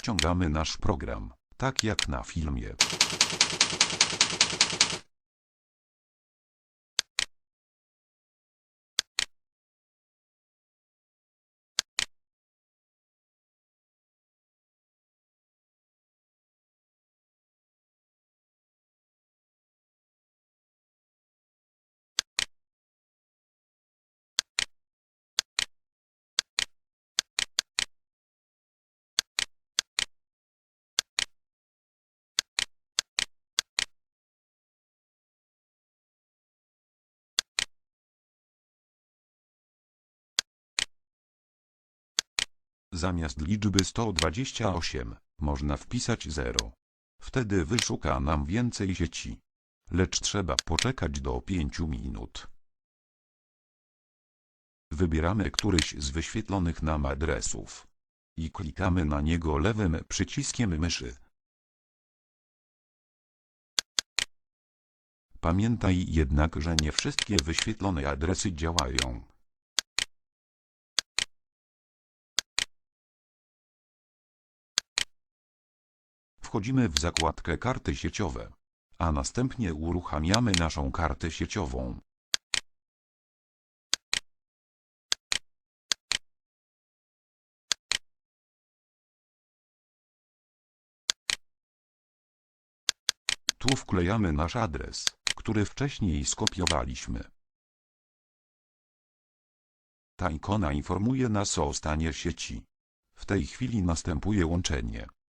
ściągamy nasz program, tak jak na filmie. Zamiast liczby 128, można wpisać 0. Wtedy wyszuka nam więcej sieci. Lecz trzeba poczekać do 5 minut. Wybieramy któryś z wyświetlonych nam adresów. I klikamy na niego lewym przyciskiem myszy. Pamiętaj jednak, że nie wszystkie wyświetlone adresy działają. Wchodzimy w zakładkę karty sieciowe. A następnie uruchamiamy naszą kartę sieciową. Tu wklejamy nasz adres, który wcześniej skopiowaliśmy. Ta ikona informuje nas o stanie sieci. W tej chwili następuje łączenie.